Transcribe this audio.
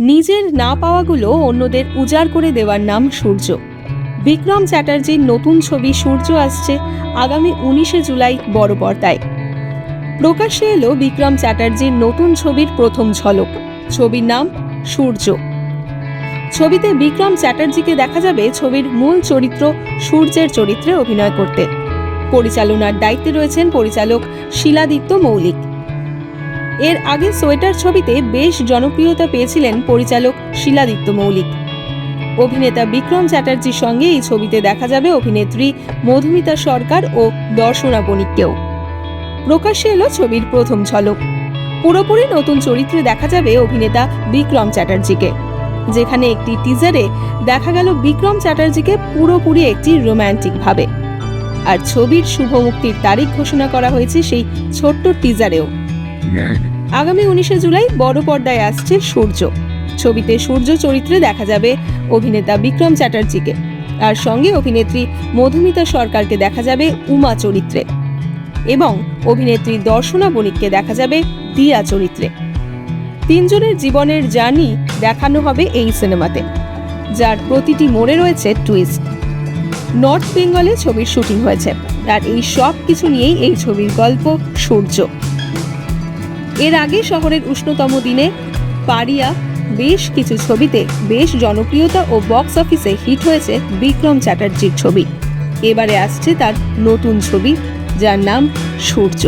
নিজের না পাওয়াগুলো অন্যদের উজাড় করে দেওয়ার নাম সূর্য। বিক্রম চ্যাটার্জির নতুন ছবি সূর্য আসছে আগামী উনিশে জুলাই বড় পর্দায়। প্রকাশ্যে এলো বিক্রম চ্যাটার্জির নতুন ছবির প্রথম ঝলক। ছবির নাম সূর্য। ছবিতে বিক্রম চ্যাটার্জিকে দেখা যাবে ছবির মূল চরিত্র সূর্যের চরিত্রে অভিনয় করতে। পরিচালনার দায়িত্বে রয়েছেন পরিচালক শিলাদিত্য মৌলিক। এর আগে সোয়েটার ছবিতে বেশ জনপ্রিয়তা পেয়েছিলেন পরিচালক শিলাদিত্য মৌলিক। অভিনেতা বিক্রম চ্যাটার্জির সঙ্গে এই ছবিতে দেখা যাবে অভিনেত্রী মধুমিতা সরকার ও দর্শনা বণিককেও। প্রকাশ্যে এলো ছবির প্রথম ঝলক। পুরোপুরি নতুন চরিত্রে দেখা যাবে অভিনেতা বিক্রম চ্যাটার্জিকে। যেখানে একটি টিজারে দেখা গেল বিক্রম চ্যাটার্জিকে পুরোপুরি একটি রোম্যান্টিক ভাবে। আর ছবির শুভ মুক্তির তারিখ ঘোষণা করা হয়েছে সেই ছোট্ট টিজারেও। আগামী উনিশে জুলাই বড় পর্দায় আসছে সূর্য। ছবিতে সূর্য চরিত্রে দেখা যাবে অভিনেতা বিক্রম চ্যাটার্জিকে। আর সঙ্গে অভিনেত্রী মধুমিতা সরকারকে দেখা যাবে উমা চরিত্রে। এবং অভিনেত্রী দর্শনা বণিককে দেখা যাবে দিয়া চরিত্রে। তিনজনের জীবনের জার্নি দেখানো হবে এই সিনেমাতে, যার প্রতিটি মোড়ে রয়েছে টুইস্ট। নর্থ বেঙ্গলে ছবির শুটিং হয়েছে, আর এই সব কিছু নিয়েই এই ছবির গল্প সূর্য। এর আগে শহরের উষ্ণতম দিনে পারিয়া বেশ কিছু ছবিতে বেশ জনপ্রিয়তা ও বক্স অফিসে হিট হয়েছে বিক্রম চ্যাটার্জির ছবি। এবারে আসছে তার নতুন ছবি, যার নাম সূর্য।